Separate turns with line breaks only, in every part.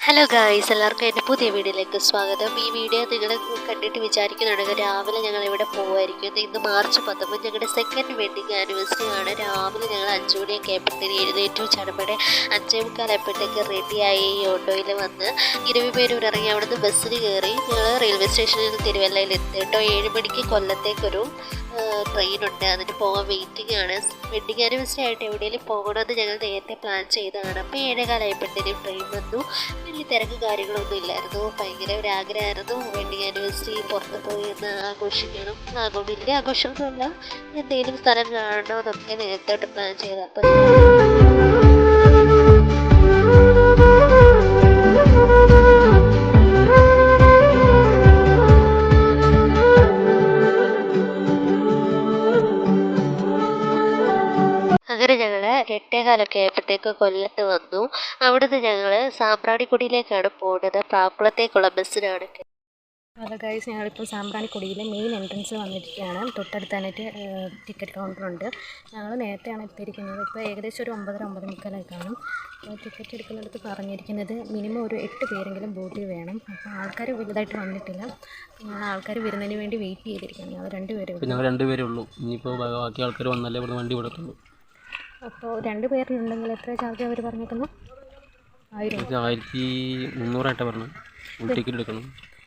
Hello guys എല്ലാവർക്കും എന്റെ പുതിയ വീഡിയോയിലേക്ക് സ്വാഗതം. ഈ വീഡിയോ നിങ്ങൾ കണ്ടിട്ട് വിചാരിക്കുന്നുണ്ടെങ്കിൽ രാവിലെ ഞങ്ങൾ ഇവിടെ പോകുമായിരിക്കും ഇന്ന് മാർച്ച് പത്തൊമ്പത് ഞങ്ങളുടെ സെക്കൻഡ് വെഡിങ് ആനിവേഴ്സറി ആണ്. രാവിലെ ഞങ്ങൾ അഞ്ചു മണിയൊക്കെ ആയപ്പോഴത്തേന് എഴുന്നേറ്റു. ചടപടെ അഞ്ചേ മുക്കാലായപ്പോഴത്തേക്ക് റെഡിയായി ഓട്ടോയിൽ വന്ന് ഇരുപേരൂർ ഇറങ്ങി അവിടുന്ന് ബസ്സിന് കയറി ഞങ്ങൾ റെയിൽവേ സ്റ്റേഷനിൽ നിന്ന് തിരുവല്ലയിൽ എത്തി. കേട്ടോ ഏഴ് മണിക്ക് കൊല്ലത്തേക്കൊരു ട്രെയിനുണ്ട് അതിന് പോകാൻ വെയിറ്റിംഗ് ആണ്. വെഡിങ് ആനിവേഴ്സറി ആയിട്ട് എവിടെയെങ്കിലും പോകണമെന്ന് ഞങ്ങൾ നേരത്തെ പ്ലാൻ ചെയ്തതാണ്. അപ്പോൾ ഏഴേകാലായപ്പോഴത്തേനും ട്രെയിൻ വന്നു. വലിയ തിരക്ക് കാര്യങ്ങളൊന്നും ഇല്ലായിരുന്നു. ഭയങ്കര ഒരു ആഗ്രഹമായിരുന്നു. വെഡിങ് ആനിവേഴ്സറി പുറത്ത് പോയി ഒന്ന് ആഘോഷിക്കണം. ആഘോ വലിയ ആഘോഷമൊന്നുമല്ല. എന്തെങ്കിലും സ്ഥലം കാണണമെന്നൊക്കെ നേരത്തെ പ്ലാൻ ചെയ്തത് അപ്പോൾ എട്ടേകാലൊക്കെ ആയപ്പോഴത്തേക്ക് കൊല്ലത്ത് വന്നു. അവിടുന്ന് ഞങ്ങൾ സാമ്പ്രാണിക്കുടിയിലേക്കാണ് പോകുന്നത് പ്രാക്കുളത്തേക്കുള്ള ബസ്സിനാണ്
ഹലോ ഗൈസ് ഞങ്ങളിപ്പോൾ സാമ്പ്രാണിക്കുടിയിലെ മെയിൻ എൻട്രൻസ് വന്നിരിക്കുകയാണ്. തൊട്ടടുത്തായിട്ട് ടിക്കറ്റ് കൗണ്ടറുണ്ട് ഞങ്ങൾ നേരത്തെയാണ് എത്തിയിരിക്കുന്നത്. ഇപ്പോൾ ഏകദേശം ഒരു ഒമ്പതര ഒമ്പത് മുക്കാലായി കാണും. അപ്പോൾ ടിക്കറ്റ് എടുക്കുന്നിടത്ത് പറഞ്ഞിരിക്കുന്നത് മിനിമം ഒരു എട്ട് പേരെങ്കിലും ബോട്ടിൽ വേണം. അപ്പോൾ ആൾക്കാർ വലുതായിട്ട് വന്നിട്ടില്ല. ഞങ്ങൾ ആൾക്കാർ വരുന്നതിന് വേണ്ടി വെയിറ്റ് ചെയ്തിരിക്കുകയാണ്. ഞങ്ങൾ രണ്ട് പേര്
ഇപ്പം ഞങ്ങൾ രണ്ടുപേരേ ഉള്ളൂ. ഇനിയിപ്പോൾ ബാക്കി ആൾക്കാർ വന്നാലേ ഇവിടെ വണ്ടി വിടത്തുള്ളൂ.
അപ്പോൾ രണ്ട് പേരിലുണ്ടെങ്കിൽ എത്ര ചാർജ് അവർ
പറഞ്ഞേക്കുന്നു? ആയിരത്തി മുന്നൂറായിട്ടാണ് പറഞ്ഞു. ഫുൾ ടിക്കറ്റ് എടുക്കണം.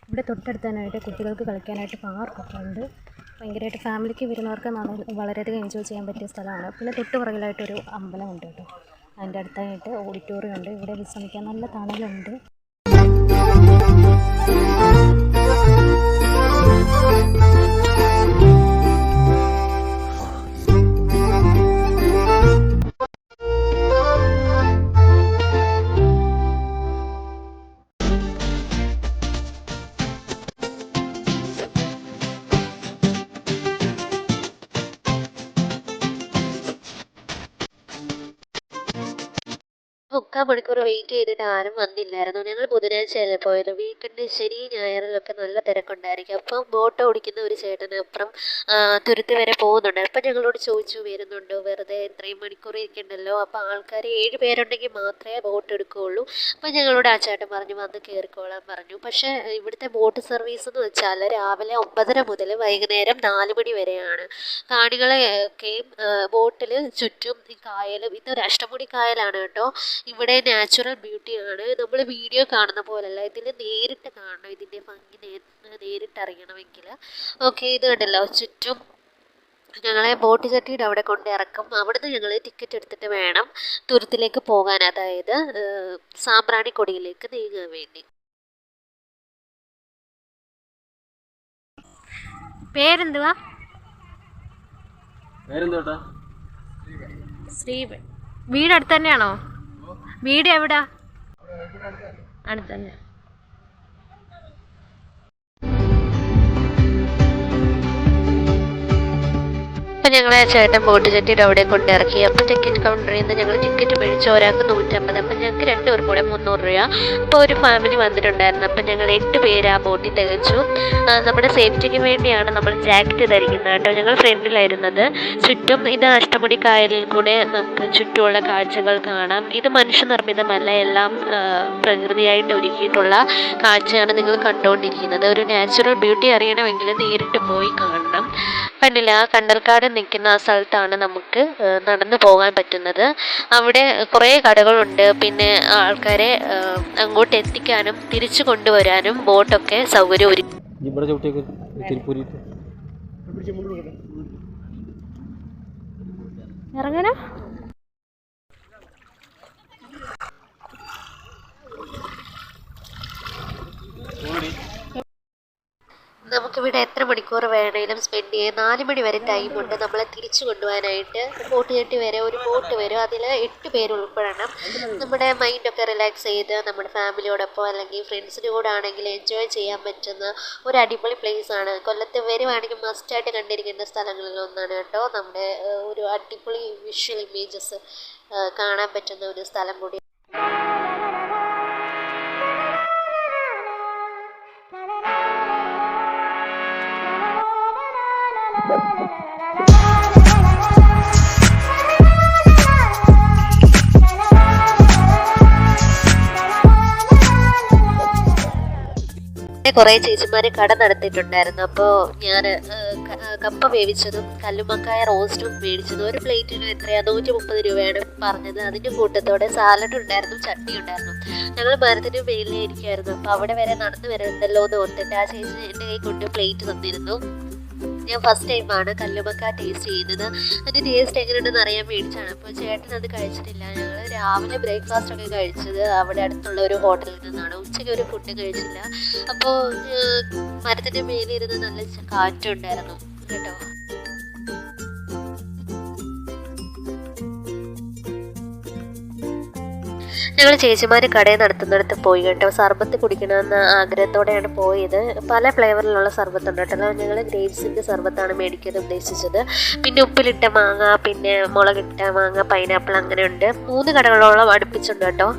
ഇവിടെ തൊട്ടടുത്താനായിട്ട് കുട്ടികൾക്ക് കളിക്കാനായിട്ട് പാർക്കൊക്കെ ഉണ്ട്. ഭയങ്കരമായിട്ട് ഫാമിലിക്ക് വരുന്നവർക്ക് വളരെയധികം എൻജോയ് ചെയ്യാൻ പറ്റിയ സ്ഥലമാണ്. പിന്നെ തൊട്ട് പുറകിലായിട്ടൊരു അമ്പലമുണ്ട് കേട്ടോ. അതിന്റെ അടുത്തായിട്ട് ഓഡിറ്റോറിയം ഉണ്ട്. ഇവിടെ വിശ്രമിക്കാൻ നല്ല തണലുണ്ട്.
മുക്കാൽ മണിക്കൂർ വെയിറ്റ് ചെയ്തിട്ട് ആരും വന്നില്ലായിരുന്നു. ഞങ്ങൾ ബുധനാഴ്ചയല്ലേ പോയത്? വീക്കെൻഡ് ശനി ഞായറിലൊക്കെ നല്ല തിരക്കുണ്ടായിരിക്കും. അപ്പം ബോട്ട് ഓടിക്കുന്ന ഒരു ചേട്ടൻ അപ്പുറം തുരുത്തി വരെ പോകുന്നുണ്ട്. അപ്പം ഞങ്ങളോട് ചോദിച്ചു വരുന്നുണ്ടോ? വെറുതെ ഇത്രയും മണിക്കൂർ ഇരിക്കണ്ടല്ലോ? അപ്പം ആൾക്കാർ ഏഴ് പേരുണ്ടെങ്കിൽ മാത്രമേ ബോട്ട് എടുക്കുകയുള്ളൂ അപ്പം ഞങ്ങളോട് ആ ചേട്ടൻ പറഞ്ഞു വന്ന് കയറിക്കോളാൻ പറഞ്ഞു. പക്ഷേ ഇവിടുത്തെ ബോട്ട് സർവീസ് എന്ന് വെച്ചാൽ രാവിലെ ഒമ്പതര മുതൽ വൈകുന്നേരം നാല് മണി വരെയാണ്. കാണികളെയൊക്കെയും ബോട്ടിൽ ചുറ്റും ഈ കായലും ഇതൊരു അഷ്ടമുടി കായലാണ് കേട്ടോ. ഇവിടെ നാച്ചുറൽ ബ്യൂട്ടിയാണ് നമ്മൾ വീഡിയോ കാണുന്ന പോലല്ല ഇതിൽ നേരിട്ട് കാണണം. ഇതിന്റെ ഭംഗി നേരിട്ട് അറിയണമെങ്കിൽ ഓക്കെ ഇത് കണ്ടല്ലോ. ചുറ്റും ഞങ്ങളെ ബോട്ട് ചട്ടിയുടെ അവിടെ കൊണ്ട് ഇറക്കും. അവിടുന്ന് ഞങ്ങൾ ടിക്കറ്റ് എടുത്തിട്ട് വേണം തുരുത്തിലേക്ക് പോകാൻ. അതായത് സാമ്പ്രാണിക്കൊടിയിലേക്ക് നീങ്ങാൻ വേണ്ടി.
പേരെന്തുവാ?
വേറെന്തോട്ടാ
ശ്രീ വീട് അടുത്ത് തന്നെയാണോ? വീട് എവിടാ? അടുത്ത്
ഞങ്ങളെ ചേട്ടൻ ബോട്ട് ചട്ടിയുടെ അവിടെ കൊണ്ടിറക്കി ഇറക്കി. അപ്പം ടിക്കറ്റ് കൗണ്ടറിൽ നിന്ന് ഞങ്ങൾ ടിക്കറ്റ് മേടിച്ചു ഒരാൾക്ക് നൂറ്റമ്പത്. അപ്പം ഞങ്ങൾക്ക് രണ്ടുപേർക്കും കൂടെ മുന്നൂറ് രൂപ. അപ്പോൾ ഒരു ഫാമിലി വന്നിട്ടുണ്ടായിരുന്നു. അപ്പം ഞങ്ങൾ എട്ട് പേര് ആ ബോട്ടിൽ തികച്ചു. നമ്മുടെ സേഫ്റ്റിക്ക് വേണ്ടിയാണ് നമ്മൾ ജാക്കറ്റ് ധരിക്കുന്നത് കേട്ടോ. ഞങ്ങൾ ഫ്രണ്ടിലായിരുന്നത്. ചുറ്റും ഇത് അഷ്ടമുടി കായലിൽ കൂടെ നമുക്ക് ചുറ്റുമുള്ള കാഴ്ചകൾ കാണാം. ഇത് മനുഷ്യനിർമ്മിതമല്ല. എല്ലാം പ്രകൃതിയായിട്ട് ഒരുക്കിയിട്ടുള്ള കാഴ്ചയാണ് നിങ്ങൾ കണ്ടുകൊണ്ടിരിക്കുന്നത്. ഒരു നാച്ചുറൽ ബ്യൂട്ടി അറിയണമെങ്കിൽ നേരിട്ട് പോയി കാണണം. കണ്ടില്ല ആ കണ്ടൽക്കാട് നിൽക്കുന്ന ആ സ്ഥലത്താണ് നമുക്ക് നടന്നു പോകാൻ പറ്റുന്നത്. അവിടെ കുറേ കടകളുണ്ട്. പിന്നെ ആൾക്കാരെ അങ്ങോട്ട് എത്തിക്കാനും തിരിച്ചു കൊണ്ടുവരാനും ബോട്ടൊക്കെ സൗകര്യം ഒരുക്കി.
ഇറങ്ങണം.
നമുക്കിവിടെ എത്ര മണിക്കൂർ വേണേലും സ്പെൻഡ് ചെയ്യാം. നാല് മണി വരെ ടൈം ഉണ്ട്. നമ്മളെ തിരിച്ചു കൊണ്ടുപോകാനായിട്ട് ബോട്ട് കെട്ടി വരെ ഒരു ബോട്ട് വരും അതിൽ എട്ട് പേര് ഉൾപ്പെടണം. നമ്മുടെ മൈൻഡൊക്കെ റിലാക്സ് ചെയ്ത് നമ്മുടെ ഫാമിലിയോടൊപ്പം അല്ലെങ്കിൽ ഫ്രണ്ട്സിന്റെ കൂടെ ആണെങ്കിൽ എൻജോയ് ചെയ്യാൻ പറ്റുന്ന ഒരു അടിപൊളി പ്ലേസ് ആണ്. കൊല്ലത്ത് വരുവാണെങ്കിൽ മസ്റ്റായിട്ട് കണ്ടിരിക്കേണ്ട സ്ഥലങ്ങളിൽ ഒന്നാണ് കേട്ടോ. നമ്മുടെ ഒരു അടിപൊളി വിഷ്വൽ ഇമേജസ് കാണാൻ പറ്റുന്ന ഒരു സ്ഥലം കൂടി. കുറേ ചേച്ചിമാര് കട നടത്തിയിട്ടുണ്ടായിരുന്നു. അപ്പോൾ ഞാൻ കപ്പ വേവിച്ചതും കല്ലുമക്കായ റോസ്റ്റും മേടിച്ചതും ഒരു പ്ലേറ്റിന് എത്രയാ? നൂറ്റി മുപ്പത് രൂപയാണ് പറഞ്ഞത്. അതിന്റെ കൂട്ടത്തോടെ സാലഡ് ഉണ്ടായിരുന്നു ചട്നി ഉണ്ടായിരുന്നു. ഞങ്ങൾ മരത്തിന് മേലിലിരിക്കുമായിരുന്നു അപ്പോൾ അവിടെ വരെ നടന്നു വരണ്ടല്ലോ എന്ന് ഓർത്തിട്ട് ആ ചേച്ചി എന്റെ കൈ കൊണ്ട് പ്ലേറ്റ് തന്നിരുന്നു. ഞാൻ ഫസ്റ്റ് ടൈമാണ് കല്ലുമക്ക ടേസ്റ്റ് ചെയ്യുന്നത്. അതിന്റെ ടേസ്റ്റ് എങ്ങനെയുണ്ടെന്ന് അറിയാൻ മേടിച്ചാണ് അപ്പോൾ ചേട്ടൻ അത് കഴിച്ചിട്ടില്ല. ഞങ്ങൾ രാവിലെ ബ്രേക്ക്ഫാസ്റ്റ് ഒക്കെ കഴിച്ചത് അവിടെ അടുത്തുള്ള ഒരു ഹോട്ടലിൽ നിന്നാണ്. ഉച്ചയ്ക്ക് ഒരു ഫുഡ് കഴിച്ചില്ല. അപ്പോൾ മരത്തിന്റെ മേലിരുന്ന് നല്ല കാറ്റുണ്ടായിരുന്നു. കേട്ടോ? ഞങ്ങൾ ചേച്ചിമാർ കടയിൽ നടത്തുന്നിടത്ത് പോയി കേട്ടോ. സർബത്ത് കുടിക്കണമെന്ന ആഗ്രഹത്തോടെയാണ് പോയത്. പല ഫ്ലേവറിലുള്ള സർബത്ത് ഉണ്ട് കേട്ടോ ഞങ്ങൾ ഗ്രേപ്സിന്റെ സർബത്താണ് മേടിക്കാൻ ഉദ്ദേശിച്ചത്. പിന്നെ ഉപ്പിലിട്ട മാങ്ങ പിന്നെ മുളകിട്ട മാങ്ങ പൈനാപ്പിൾ അങ്ങനെയുണ്ട്. മൂന്ന് കടകളോളം അടുപ്പിച്ചുണ്ട് കേട്ടോ.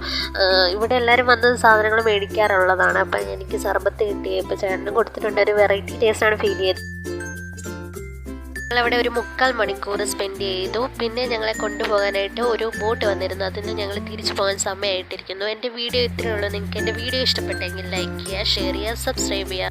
ഇവിടെ എല്ലാവരും വന്ന് സാധനങ്ങൾ മേടിക്കാറുള്ളതാണ്. അപ്പം എനിക്ക് സർബത്ത് കിട്ടി ഇപ്പോൾ ചേട്ടനും കൊടുത്തിട്ടുണ്ട്. ഒരു വെറൈറ്റി ടേസ്റ്റാണ് ഫീൽ ചെയ്തത് ഞങ്ങളവിടെ ഒരു മുക്കാൽ മണിക്കൂർ സ്പെൻഡ് ചെയ്തു. പിന്നെ ഞങ്ങളെ കൊണ്ടുപോകാനായിട്ട് ഒരു ബോട്ട് വന്നിരുന്നു. അതിന് ഞങ്ങൾ തിരിച്ചു പോകാൻ സമയമായിട്ടിരിക്കുന്നു എന്റെ വീഡിയോ ഇത്രയേ ഉള്ളൂ. നിങ്ങൾക്ക് എന്റെ വീഡിയോ ഇഷ്ടപ്പെട്ടെങ്കിൽ ലൈക്ക് ചെയ്യുക ഷെയർ ചെയ്യുക സബ്സ്ക്രൈബ് ചെയ്യുക.